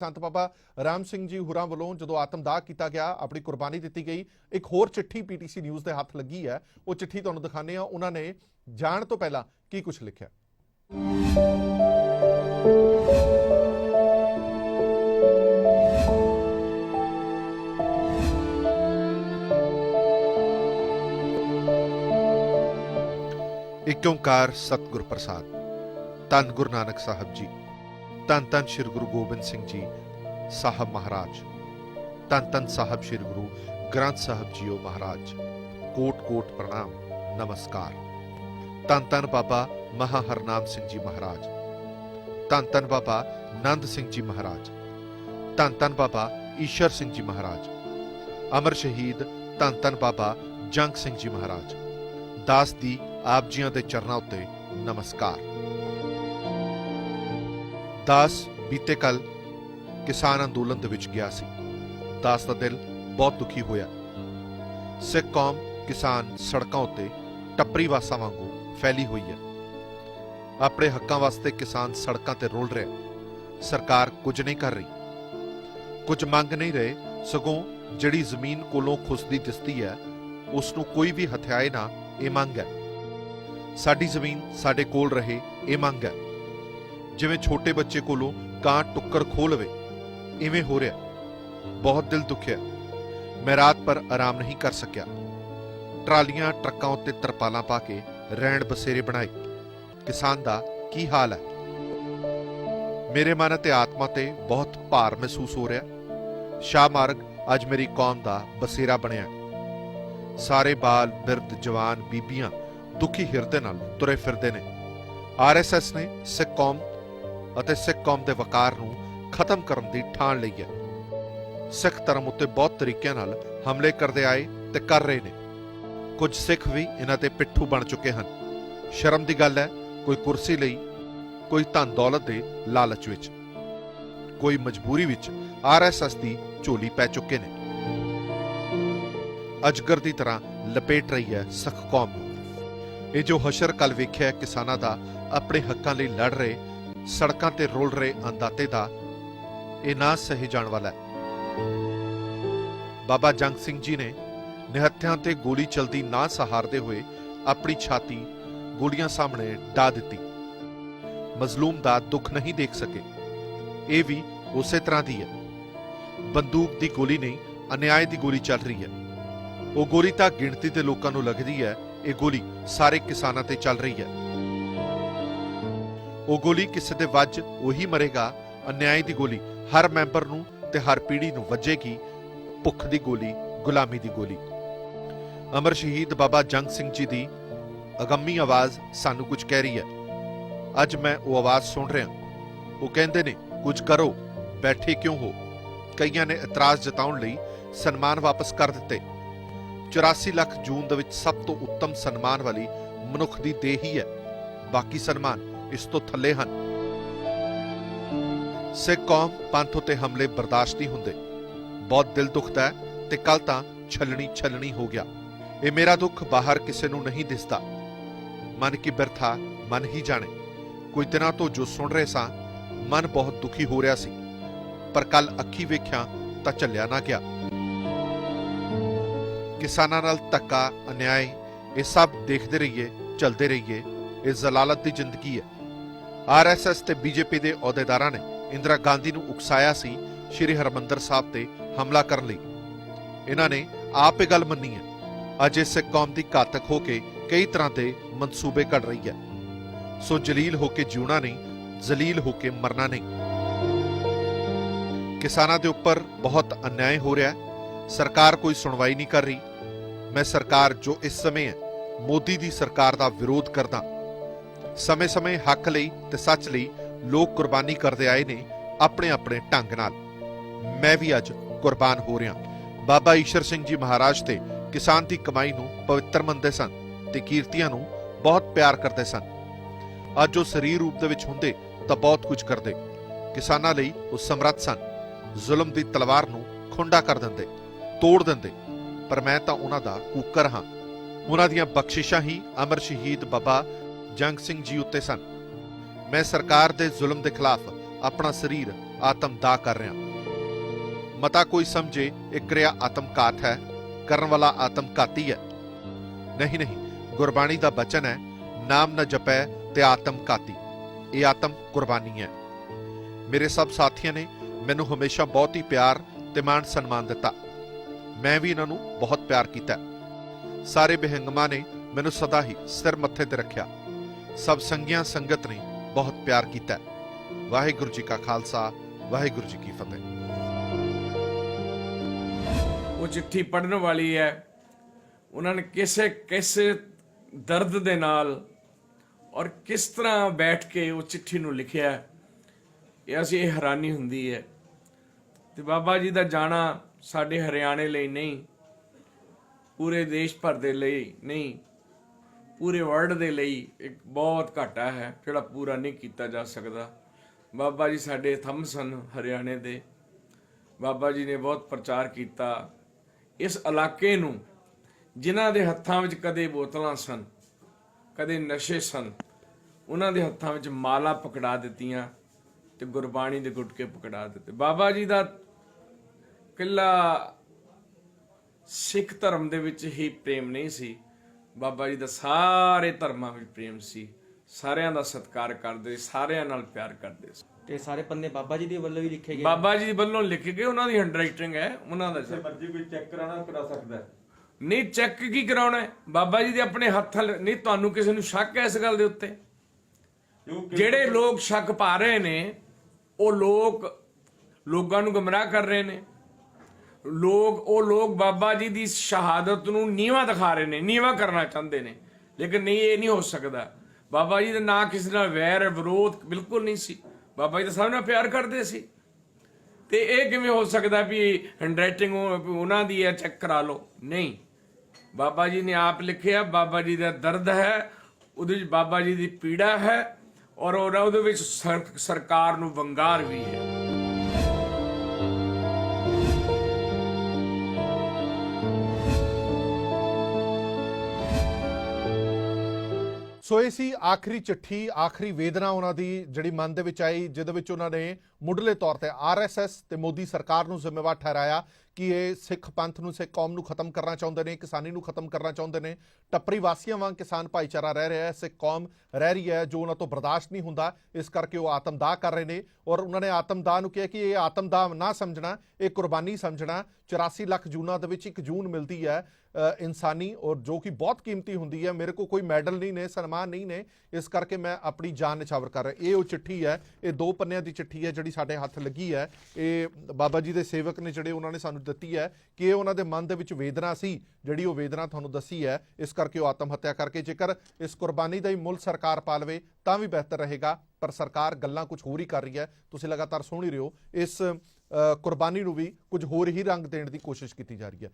ਸੰਤ ਬਾਬਾ ਰਾਮ ਸਿੰਘ ਜੀ ਹੁਰਾਂ ਵੱਲੋਂ ਜਦੋਂ ਆਤਮਦਾਹ ਕੀਤਾ ਗਿਆ, ਆਪਣੀ ਕੁਰਬਾਨੀ ਦਿੱਤੀ ਗਈ, ਇੱਕ ਹੋਰ ਚਿੱਠੀ ਪੀਟੀਸੀ ਨਿਊਜ਼ ਦੇ ਹੱਥ ਲੱਗੀ ਹੈ। ਉਹ ਚਿੱਠੀ ਤੁਹਾਨੂੰ ਦਿਖਾਣੇ ਆ ਉਹਨਾਂ ਨੇ ਜਾਣ ਤੋਂ ਪਹਿਲਾਂ ਕੀ ਕੁਝ ਲਿਖਿਆ? ਇੱਕ ਓੰਕਾਰ ਸਤਿਗੁਰ ਪ੍ਰਸਾਦ। ਧੰਨ ਗੁਰੂ ਨਾਨਕ ਸਾਹਿਬ ਜੀ। ਧੰਨ ਧੰਨ ਸ੍ਰੀ ਗੁਰੂ ਗੋਬਿੰਦ ਸਿੰਘ ਜੀ ਸਾਹਿਬ ਮਹਾਰਾਜ ਧੰਨ ਧੰਨ ਸਾਹਿਬ ਸ੍ਰੀ ਗੁਰੂ ਗ੍ਰੰਥ ਸਾਹਿਬ ਜੀਓ ਮਹਾਰਾਜ ਕੋਟ ਕੋਟ ਪ੍ਰਣਾਮ ਨਮਸਕਾਰ ਧੰਨ ਧੰਨ ਬਾਬਾ ਮਹਾ ਹਰਨਾਮ ਸਿੰਘ ਜੀ ਮਹਾਰਾਜ ਧੰਨ ਧੰਨ ਬਾਬਾ ਨੰਦ ਸਿੰਘ ਜੀ ਮਹਾਰਾਜ ਧੰਨ ਧੰਨ ਬਾਬਾ ਈਸ਼ਰ ਸਿੰਘ ਜੀ ਮਹਾਰਾਜ ਅਮਰ ਸ਼ਹੀਦ ਧੰਨ ਧੰਨ ਬਾਬਾ ਜੰਗ ਸਿੰਘ ਜੀ ਮਹਾਰਾਜ ਦਾਸ ਦੀ ਆਪ ਜੀਆਂ ਦੇ ਚਰਨਾਂ ਉੱਤੇ ਨਮਸਕਾਰ ਦਾਸ ਬੀਤੇ ਕੱਲ ਕਿਸਾਨ ਅੰਦੋਲਨ ਦੇ ਵਿੱਚ ਗਿਆ ਸੀ। ਦਾਸ ਦਾ ਦਿਲ ਬਹੁਤ ਦੁਖੀ ਹੋਇਆ। ਸਿੱਖ ਕੌਮ ਕਿਸਾਨ ਸੜਕਾਂ ਉੱਤੇ ਟੱਪਰੀ ਵਾਸਾਂ ਵਾਂਗੂ ਫੈਲੀ ਹੋਈ ਹੈ। ਆਪਣੇ ਹੱਕਾਂ ਵਾਸਤੇ ਕਿਸਾਨ ਸੜਕਾਂ ਤੇ ਰੋਲ ਰਿਹਾ ਸਰਕਾਰ ਕੁਝ ਨਹੀਂ ਕਰ ਰਹੀ। ਕੁਝ ਮੰਗ ਨਹੀਂ ਰਹੇ, ਸਗੋਂ ਜਿਹੜੀ ਜ਼ਮੀਨ ਕੋਲੋਂ ਖੁਸਦੀ ਦਿਸਦੀ ਹੈ ਉਸ ਨੂੰ ਕੋਈ ਵੀ ਹਥਿਆਏ ਨਾ, ਇਹ ਮੰਗ ਹੈ। ਸਾਡੀ ਜ਼ਮੀਨ ਸਾਡੇ ਕੋਲ ਰਹੇ, ਇਹ ਮੰਗ ਹੈ। ਜਿਵੇਂ ਛੋਟੇ ਬੱਚੇ ਕੋਲੋਂ ਕਾਂ ਟੁੱਕਰ ਖੋਹ ਲਵੇ, ਇਵੇਂ ਹੋ ਰਿਹਾ। ਬਹੁਤ ਦਿਲ ਦੁਖਿਆ। ਮੈਂ ਰਾਤ ਪਰ ਆਰਾਮ ਨਹੀਂ ਕਰ ਸਕਿਆ। ਟਰਾਲੀਆਂ, ਟਰੱਕਾਂ ਉੱਤੇ ਤਰਪਾਲਾਂ ਪਾ ਕੇ ਰਹਿਣ ਬਸੇਰੇ ਬਣਾਏ। ਕਿਸਾਨ ਦਾ ਕੀ ਹਾਲ ਹੈ? ਮੇਰੇ ਮਨ ਅਤੇ ਆਤਮਾ ਤੇ ਬਹੁਤ ਭਾਰ ਮਹਿਸੂਸ ਹੋ ਰਿਹਾ। ਸ਼ਾਹ ਮਾਰਗ ਅੱਜ ਮੇਰੀ ਕੌਮ ਦਾ ਬਸੇਰਾ ਬਣਿਆ। ਸਾਰੇ ਬਾਲ ਬਿਰਧ ਜਵਾਨ, ਬੀਬੀਆਂ ਦੁਖੀ ਹਿਰਦੇ ਨਾਲ ਤੁਰੇ ਫਿਰਦੇ ਨੇ। ਆਰਐਸਐਸ ਨੇ ਸਿੱਖ ਕੌਮ ਅਤੇ ਸਿੱਖ ਕੌਮ ਦੇ ਵਕਾਰ ਨੂੰ ਖਤਮ ਕਰਨ ਦੀ ਠਾਣ ਲਈ ਹੈ। ਸਿੱਖ ਧਰਮ ਉੱਤੇ ਬਹੁਤ ਤਰੀਕਿਆਂ ਨਾਲ ਹਮਲੇ ਕਰਦੇ ਆਏ ਤੇ ਕਰ ਰਹੇ ਨੇ। ਕੁਝ ਸਿੱਖ ਵੀ ਇਹਨਾਂ ਤੇ ਪਿੱਠੂ ਬਣ ਚੁੱਕੇ ਹਨ। ਸ਼ਰਮ ਦੀ ਗੱਲ ਹੈ, ਕੋਈ ਕੁਰਸੀ ਲਈ, ਕੋਈ ਧਨ ਦੌਲਤ ਦੇ ਲਾਲਚ ਵਿੱਚ, ਕੋਈ ਮਜਬੂਰੀ ਵਿੱਚ ਆਰਐਸਐਸ ਦੀ ਝੋਲੀ ਪੈ ਚੁੱਕੇ ਨੇ। ਅਜਗਰ ਦੀ ਤਰ੍ਹਾਂ ਲਪੇਟ ਰਹੀ ਹੈ ਸਿੱਖ ਕੌਮ ਨੂੰ। ਇਹ ਜੋ ਹਸ਼ਰ ਕੱਲ ਵੇਖਿਆ ਕਿਸਾਨਾਂ ਦਾ ਆਪਣੇ ਹੱਕਾਂ ਲਈ ਲੜ ਰਹੇ ਸੜਕਾਂ ਤੇ ਰੋਲ ਰਹੇ ਅੰਦਾਤੇ ਦਾ ਇਹ ਨਾ ਸਹੀ ਜਾਣ ਵਾਲਾ ਹੈ। ਬਾਬਾ ਜੰਗ ਸਿੰਘ ਜੀ ਨੇ ਨਿਹੱਥਿਆਂ ਤੇ ਗੋਲੀ ਚਲਦੀ ਨਾ ਸਹਾਰਦੇ ਹੋਏ ਆਪਣੀ ਛਾਤੀ ਗੋਲੀਆਂ ਸਾਹਮਣੇ ਡਾ ਦਿੱਤੀ। ਮਜ਼ਲੂਮ ਦਾ ਦੁੱਖ ਨਹੀਂ ਦੇਖ ਸਕੇ। ਇਹ ਵੀ ਉਸੇ ਤਰ੍ਹਾਂ ਦੀ ਹੈ। ਬੰਦੂਕ ਦੀ ਗੋਲੀ ਨਹੀਂ, ਅਨਿਆਏ ਦੀ ਗੋਲੀ ਚੱਲ ਰਹੀ ਹੈ। ਉਹ ਗੋਲੀ ਤਾਂ ਗਿਣਤੀ ਦੇ ਲੋਕਾਂ ਨੂੰ ਲੱਗਦੀ ਹੈ। ਇਹ ਗੋਲੀ ਸਾਰੇ ਕਿਸਾਨਾਂ ਤੇ ਚੱਲ ਰਹੀ ਹੈ। ਉਹ ਗੋਲੀ ਕਿਸੇ ਦੇ ਵੱਜ, ਉਹੀ ਮਰੇਗਾ। ਅਨਿਆਏ ਦੀ ਗੋਲੀ, ਹਰ ਮੈਂਬਰ ਨੂੰ ਤੇ ਹਰ ਪੀੜ੍ਹੀ ਨੂੰ ਵੱਜੇਗੀ। ਭੁੱਖ ਦੀ ਗੋਲੀ, ਗੁਲਾਮੀ ਦੀ ਗੋਲੀ। ਅਮਰ ਸ਼ਹੀਦ ਬਾਬਾ ਜੰਗ ਸਿੰਘ ਜੀ ਦੀ ਅਗੰਮੀ ਆਵਾਜ਼ ਸਾਨੂੰ ਕੁਝ ਕਹਿ ਰਹੀ ਹੈ। ਅੱਜ ਮੈਂ ਉਹ ਆਵਾਜ਼ ਸੁਣ ਰਿਹਾ ਉਹ ਕਹਿੰਦੇ ਨੇ, ਕੁਝ ਕਰੋ, ਬੈਠੇ ਕਿਉਂ ਹੋ? ਕਈਆਂ ਨੇ ਇਤਰਾਜ਼ ਜਤਾਉਣ ਲਈ ਸਨਮਾਨ ਵਾਪਸ ਕਰ ਦਿੱਤੇ। 84 ਲੱਖ ਜੂਨ ਦੇ ਵਿੱਚ ਸਭ ਤੋਂ ਉੱਤਮ ਸਨਮਾਨ ਵਾਲੀ ਮਨੁੱਖ ਦੀ ਦੇਹ ਹੀ ਹੈ। ਬਾਕੀ ਸਨਮਾਨ ਇਸ ਤੋਂ ਥੱਲੇ ਹਨ। ਸਿੱਖ ਕੌਮ ਪੰਥ ਉਤੇ ਹਮਲੇ ਬਰਦਾਸ਼ਤ ਨਹੀਂ ਹੁੰਦੇ। ਬਹੁਤ ਦਿਲ ਦੁਖਦਾ ਹੈ ਤੇ ਕੱਲ ਤਾਂ ਛਲਣੀ ਛਲਣੀ ਹੋ ਗਿਆ। ਇਹ ਮੇਰਾ ਦੁੱਖ ਬਾਹਰ ਕਿਸੇ ਨੂੰ ਨਹੀਂ ਦਿਸਦਾ। ਮਨ ਕੀ ਬਿਰਥਾ ਮਨ ਹੀ ਜਾਣੇ। ਕੁਝ ਦਿਨਾਂ ਤੋਂ ਜੋ ਸੁਣ ਰਹੇ ਸਾਂ, ਮਨ ਬਹੁਤ ਦੁਖੀ ਹੋ ਰਿਹਾ ਸੀ। ਪਰ ਕੱਲ ਅੱਖੀ ਵੇਖਿਆ ਤਾਂ ਝੱਲਿਆ ਨਾ ਗਿਆ। ਕਿਸਾਨਾਂ ਨਾਲ ਧੱਕਾ, ਅਨਿਆਏ, ਇਹ ਸਭ ਦੇਖਦੇ ਰਹੀਏ, ਚਲਦੇ ਰਹੀਏ। ਇਹ ਜ਼ਲਾਲਤ ਦੀ ਜ਼ਿੰਦਗੀ ਹੈ। ਆਰਐਸਐਸ ਤੇ ਬੀਜੇਪੀ ਦੇ ਅਹੁਦੇਦਾਰਾਂ ਨੇ ਇੰਦਰਾ ਗਾਂਧੀ ਨੂੰ ਉਕਸਾਇਆ ਸੀ, ਸ਼੍ਰੀ ਹਰਮੰਦਰ ਸਾਹਿਬ ਤੇ ਹਮਲਾ ਕਰਨ ਲਈ। ਇਹਨਾਂ ਨੇ ਆਪ ਇਹ ਗੱਲ ਮੰਨੀ ਹੈ। ਅੱਜ ਇਸ ਕੌਮ ਦੀ ਘਾਤਕ ਹੋ ਕੇ ਕਈ ਤਰ੍ਹਾਂ ਦੇ ਮਨਸੂਬੇ ਘੜ ਰਹੀ ਹੈ। ਸੋ ਜਲੀਲ ਹੋ ਕੇ ਜਿਉਣਾ ਨਹੀਂ, ਜ਼ਲੀਲ ਹੋ ਕੇ ਮਰਨਾ ਨਹੀਂ। ਕਿਸਾਨਾਂ ਦੇ ਉੱਪਰ ਬਹੁਤ ਅਨਿਆਏ ਹੋ ਰਿਹਾ ਹੈ। ਸਰਕਾਰ ਕੋਈ ਸੁਣਵਾਈ ਨਹੀਂ ਕਰ ਰਹੀ। ਮੈਂ ਸਰਕਾਰ ਜੋ ਇਸ ਸਮੇਂ ਹੈ, ਮੋਦੀ ਦੀ ਸਰਕਾਰ ਦਾ ਵਿਰੋਧ ਕਰਦਾ ਸਮੇਂ-ਸਮੇਂ ਹੱਕ ਲਈ ਤੇ ਸੱਚ ਲਈ ਲੋਕ ਕੁਰਬਾਨੀ ਕਰਦੇ ਆਏ ਨੇ ਆਪਣੇ ਆਪਣੇ ਢੰਗ ਨਾਲ। ਮੈਂ ਵੀ ਅੱਜ ਕੁਰਬਾਨ ਹੋ ਰਿਹਾ ਬਾਬਾ ਈਸ਼ਰ ਸਿੰਘ ਜੀ ਮਹਾਰਾਜ ਤੇ ਕਿਸਾਨ ਦੀ ਕਮਾਈ ਨੂੰ ਪਵਿੱਤਰ ਮੰਨਦੇ ਸਨ ਤੇ ਕੀਰਤੀਆਂ ਨੂੰ ਬਹੁਤ ਪਿਆਰ ਕਰਦੇ ਸਨ। ਅੱਜ ਉਹ ਸਰੀਰ ਰੂਪ ਦੇ ਵਿੱਚ ਹੁੰਦੇ ਤਾਂ ਬਹੁਤ ਕੁਝ ਕਰਦੇ। ਕਿਸਾਨਾਂ ਲਈ ਉਹ ਸਮਰੱਥ ਸਨ। ਜ਼ੁਲਮ ਦੀ ਤਲਵਾਰ ਨੂੰ ਖੁੰਡਾ ਕਰ ਦਿੰਦੇ, ਤੋੜ ਦਿੰਦੇ। ਪਰ ਮੈਂ ਤਾਂ ਉਹਨਾਂ ਦਾ ਕੂਕਰ ਹਾਂ। ਉਹਨਾਂ ਦੀਆਂ ਬਖਸ਼ਿਸ਼ਾਂ ਹੀ ਅਮਰ ਸ਼ਹੀਦ ਬਾਬਾ ਜੰਗ ਸਿੰਘ ਜੀ ਉੱਤੇ ਸਨ। ਮੈਂ ਸਰਕਾਰ ਦੇ ਜ਼ੁਲਮ ਦੇ ਖਿਲਾਫ ਆਪਣਾ ਸਰੀਰ ਆਤਮ ਦਾਹ ਕਰ ਰਿਹਾ ਮਤਾ ਕੋਈ ਸਮਝੇ ਇਹ ਕਿਰਿਆ ਆਤਮਘਾਤ ਹੈ, ਕਰਨ ਵਾਲਾ ਆਤਮਘਾਤੀ ਹੈ। ਨਹੀਂ ਨਹੀਂ, ਗੁਰਬਾਣੀ ਦਾ ਬਚਨ ਹੈ, ਨਾਮ ਨਾ ਜਪੈ ਤੇ ਆਤਮਘਾਤੀ। ਇਹ ਆਤਮ ਕੁਰਬਾਨੀ ਹੈ। ਮੇਰੇ ਸਭ ਸਾਥੀਆਂ ਨੇ ਮੈਨੂੰ ਹਮੇਸ਼ਾ ਬਹੁਤ ਹੀ ਪਿਆਰ ਤੇ ਮਾਣ ਸਨਮਾਨ ਦਿੱਤਾ। ਮੈਂ ਵੀ ਇਹਨਾਂ ਨੂੰ ਬਹੁਤ ਪਿਆਰ ਕੀਤਾ। ਸਾਰੇ ਬਿਹੰਗਮਾਂ ਨੇ ਮੈਨੂੰ ਸਦਾ ਹੀ ਸਿਰ ਮੱਥੇ ਤੇ ਰੱਖਿਆ। ਸਭ ਸੰਗੀਆਂ ਸੰਗਤ ਨੇ ਬਹੁਤ ਪਿਆਰ ਕੀਤਾ ਵਾਹਿਗੁਰੂ ਜੀ ਕਾ ਖਾਲਸਾ, ਵਾਹਿਗੁਰੂ ਜੀ ਕੀ ਫਤਿਹ। ਉਹ ਚਿੱਠੀ ਪੜਨ ਵਾਲੀ ਹੈ। ਉਹਨਾਂ ਨੇ ਕਿਸੇ ਕਿਸੇ ਦਰਦ ਦੇ ਨਾਲ ਔਰ ਕਿਸ ਤਰ੍ਹਾਂ ਬੈਠ ਕੇ ਉਹ ਚਿੱਠੀ ਨੂੰ ਲਿਖਿਆ ਇਹ ਅਸੀਂ, ਇਹ ਹੈਰਾਨੀ ਹੁੰਦੀ ਹੈ। ਤੇ ਬਾਬਾ ਜੀ ਦਾ ਜਾਣਾ ਸਾਡੇ ਹਰਿਆਣੇ ਲਈ ਨਹੀਂ, ਪੂਰੇ ਦੇਸ਼ ਭਰ ਦੇ ਲਈ ਨਹੀਂ। ਪੂਰੇ ਵਰਲਡ ਦੇ ਲਈ ਇੱਕ ਬਹੁਤ ਘਾਟਾ ਹੈ, ਜਿਹੜਾ ਪੂਰਾ ਨਹੀਂ ਕੀਤਾ ਜਾ ਸਕਦਾ। ਬਾਬਾ ਜੀ ਸਾਡੇ ਥੰਮ ਸਨ ਹਰਿਆਣੇ ਦੇ। ਬਾਬਾ ਜੀ ਨੇ ਬਹੁਤ ਪ੍ਰਚਾਰ ਕੀਤਾ। ਇਸ ਇਲਾਕੇ ਨੂੰ, ਜਿਨ੍ਹਾਂ ਦੇ ਹੱਥਾਂ ਵਿੱਚ ਕਦੇ ਬੋਤਲਾਂ ਸਨ, ਕਦੇ ਨਸ਼ੇ ਸਨ, ਉਹਨਾਂ ਦੇ ਹੱਥਾਂ ਵਿੱਚ ਮਾਲਾ ਪਕੜਾ ਦਿੱਤੀਆਂ ਤੇ ਗੁਰਬਾਣੀ ਦੇ ਗੁਟਕੇ ਪਕੜਾ ਦਿੱਤੇ। ਬਾਬਾ ਜੀ ਦਾ ਕਿਲਾ ਸਿੱਖ ਧਰਮ ਦੇ ਵਿੱਚ ਹੀ ਪ੍ਰੇਮ ਨਹੀਂ ਸੀ। ਬਾਬਾ ਜੀ ਦਾ ਸਾਰੇ ਧਰਮਾਂ ਵਿੱਚ ਪ੍ਰੇਮ ਸੀ ਸਾਰਿਆਂ ਦਾ ਸਤਿਕਾਰ ਕਰਦੇ ਸਾਰਿਆਂ ਨਾਲ ਪਿਆਰ ਕਰਦੇ ਸੀ। ਤੇ ਸਾਰੇ ਪੰਨੇ ਬਾਬਾ ਜੀ ਦੇ ਵੱਲੋਂ ਹੀ ਲਿਖੇ ਗਏ? ਬਾਬਾ ਜੀ ਵੱਲੋਂ ਲਿਖ ਕੇ ਉਹਨਾਂ ਦੀ ਹੈਂਡਰਾਈਟਿੰਗ ਹੈ ਉਹਨਾਂ ਦਾ ਸਭ ਮਰਜ਼ੀ ਕੋਈ ਚੈੱਕ ਕਰਾਣਾ ਕਰਾ ਸਕਦਾ ਨਹੀਂ ਚੈੱਕ ਕੀ ਕਰਾਉਣਾ? ਬਾਬਾ ਜੀ ਦੇ ਆਪਣੇ ਹੱਥ ਨਹੀਂ ਤੁਹਾਨੂੰ ਕਿਸੇ ਨੂੰ ਸ਼ੱਕ ਹੈ ਇਸ ਗੱਲ ਦੇ ਉੱਤੇ? ਜਿਹੜੇ ਲੋਕ ਸ਼ੱਕ ਪਾ ਰਹੇ ਨੇ ਉਹ ਲੋਕ ਲੋਕਾਂ ਨੂੰ ਗਮਰਾਹ ਕਰ ਰਹੇ ਨੇ। ਲੋਕ, ਉਹ ਲੋਕ ਬਾਬਾ ਜੀ ਦੀ ਸ਼ਹਾਦਤ ਨੂੰ ਨੀਵਾ ਦਿਖਾ ਰਹੇ ਨੇ, ਨੀਵਾ ਕਰਨਾ ਚਾਹੁੰਦੇ ਨੇ। ਲੇਕਿਨ ਨਹੀਂ, ਇਹ ਨਹੀਂ ਹੋ ਸਕਦਾ। ਬਾਬਾ ਜੀ ਦਾ ਨਾ ਕਿਸੇ ਨਾਲ ਵੈਰ, ਵਿਰੋਧ ਬਿਲਕੁਲ ਨਹੀਂ ਸੀ। ਬਾਬਾ ਜੀ ਤਾਂ ਸਭ ਨਾਲ ਪਿਆਰ ਕਰਦੇ ਸੀ। ਤੇ ਇਹ ਕਿਵੇਂ ਹੋ ਸਕਦਾ ਵੀ ਹੈਂਡਰਾਈਟਿੰਗ ਉਹਨਾਂ ਦੀ ਹੈ ਚੈੱਕ ਕਰਾ ਲਓ। ਨਹੀਂ। ਬਾਬਾ ਜੀ ਨੇ ਆਪ ਲਿਖਿਆ, ਬਾਬਾ ਜੀ ਦਾ ਦਰਦ ਹੈ, ਉਹਦੇ ਵਿੱਚ ਬਾਬਾ ਜੀ ਦੀ ਪੀੜਾ ਹੈ, ਔਰ ਉਹਦੇ ਵਿੱਚ ਸਰ- ਸਰਕਾਰ ਨੂੰ ਵੰਗਾਰ ਵੀ ਹੈ। ਸੋ ਇਹ ਸੀ, ਆਖਰੀ ਚਿੱਠੀ, ਆਖਰੀ ਵੇਦਨਾ ਉਹਨਾਂ ਦੀ ਜਿਹੜੀ ਮਨ ਦੇ ਵਿੱਚ ਆਈ, ਜਿਹਦੇ ਵਿੱਚ ਉਹਨਾਂ ਨੇ ਮੁੱਢਲੇ ਤੌਰ ਤੇ ਆਰਐਸਐਸ ਤੇ ਮੋਦੀ ਸਰਕਾਰ ਨੂੰ ਜ਼ਿੰਮੇਵਾਰ ਠਹਿਰਾਇਆ ਕਿ ਇਹ ਸਿੱਖ ਪੰਥ ਨੂੰ, ਸਿੱਖ ਕੌਮ ਨੂੰ ਖਤਮ ਕਰਨਾ ਚਾਹੁੰਦੇ ਨੇ, ਕਿਸਾਨੀ ਨੂੰ ਖਤਮ ਕਰਨਾ ਚਾਹੁੰਦੇ ਨੇ। ਟੱਪਰੀ ਵਾਸੀਆਂ ਵਾਂਗ ਕਿਸਾਨ ਭਾਈਚਾਰਾ ਰਹਿ ਰਿਹਾ ਹੈ, ਸਿੱਖ ਕੌਮ ਰਹਿ ਰਹੀ ਹੈ, ਜੋ ਉਹਨਾਂ ਤੋਂ ਬਰਦਾਸ਼ਤ ਨਹੀਂ ਹੁੰਦਾ, ਇਸ ਕਰਕੇ ਉਹ ਆਤਮਦਾਹ ਕਰ ਰਹੇ ਨੇ ਔਰ ਉਹਨਾਂ ਨੇ ਆਤਮਦਾਹ ਨੂੰ ਕਿਹਾ ਕਿ ਇਹ ਆਤਮਦਾਹ ਨਾ ਸਮਝਣਾ, ਇਹ ਕੁਰਬਾਨੀ ਸਮਝਣਾ। 84 ਲੱਖ ਜੂਨਾਂ ਦੇ ਵਿੱਚ ਇੱਕ ਜੂਨ ਮਿਲਦੀ ਹੈ। ਇਨਸਾਨੀ ਔਰ ਜੋ ਕਿ ਬਹੁਤ ਕੀਮਤੀ ਹੁੰਦੀ ਹੈ, ਮੇਰੇ ਕੋਲ ਕੋਈ ਮੈਡਲ ਨਹੀਂ ਨੇ, ਸਨਮਾਨ ਨਹੀਂ ਨੇ, ਇਸ ਕਰਕੇ ਮੈਂ ਆਪਣੀ ਜਾਨ ਨਿਛਾਵਰ ਕਰ ਰਿਹਾ। ਇਹ ਉਹ ਚਿੱਠੀ ਹੈ, ਇਹ ਦੋ ਪੰਨਿਆਂ ਦੀ ਚਿੱਠੀ ਹੈ ਜਿਹੜੀ ਸਾਡੇ ਹੱਥ ਲੱਗੀ ਹੈ। ਇਹ ਬਾਬਾ ਜੀ ਦੇ ਸੇਵਕ ਨੇ ਜਿਹੜੇ ਉਹਨਾਂ ਨੇ ਸਾਨੂੰ ਦਿੱਤੀ ਹੈ ਕਿ ਇਹ ਉਹਨਾਂ ਦੇ ਮਨ ਦੇ ਵਿੱਚ ਵੇਦਨਾ ਸੀ, ਜਿਹੜੀ ਉਹ ਵੇਦਨਾ ਤੁਹਾਨੂੰ ਦੱਸੀ ਹੈ, ਇਸ ਕਰਕੇ ਉਹ ਆਤਮ ਹੱਤਿਆ ਕਰਕੇ ਜੇਕਰ ਇਸ ਕੁਰਬਾਨੀ ਦਾ ਹੀ ਮੁੱਲ ਸਰਕਾਰ ਪਾ ਲਵੇ ਤਾਂ ਵੀ ਬਿਹਤਰ ਰਹੇਗਾ, ਪਰ ਸਰਕਾਰ ਗੱਲਾਂ ਕੁਝ ਹੋਰ ਹੀ ਕਰ ਰਹੀ ਹੈ। ਤੁਸੀਂ ਲਗਾਤਾਰ ਸੁਣ ਹੀ ਰਹੇ ਹੋ, ਇਸ ਕੁਰਬਾਨੀ ਨੂੰ ਵੀ ਕੁਝ ਹੋਰ ਹੀ ਰੰਗ ਦੇਣ ਦੀ ਕੋਸ਼ਿਸ਼ ਕੀਤੀ ਜਾ ਰਹੀ ਹੈ।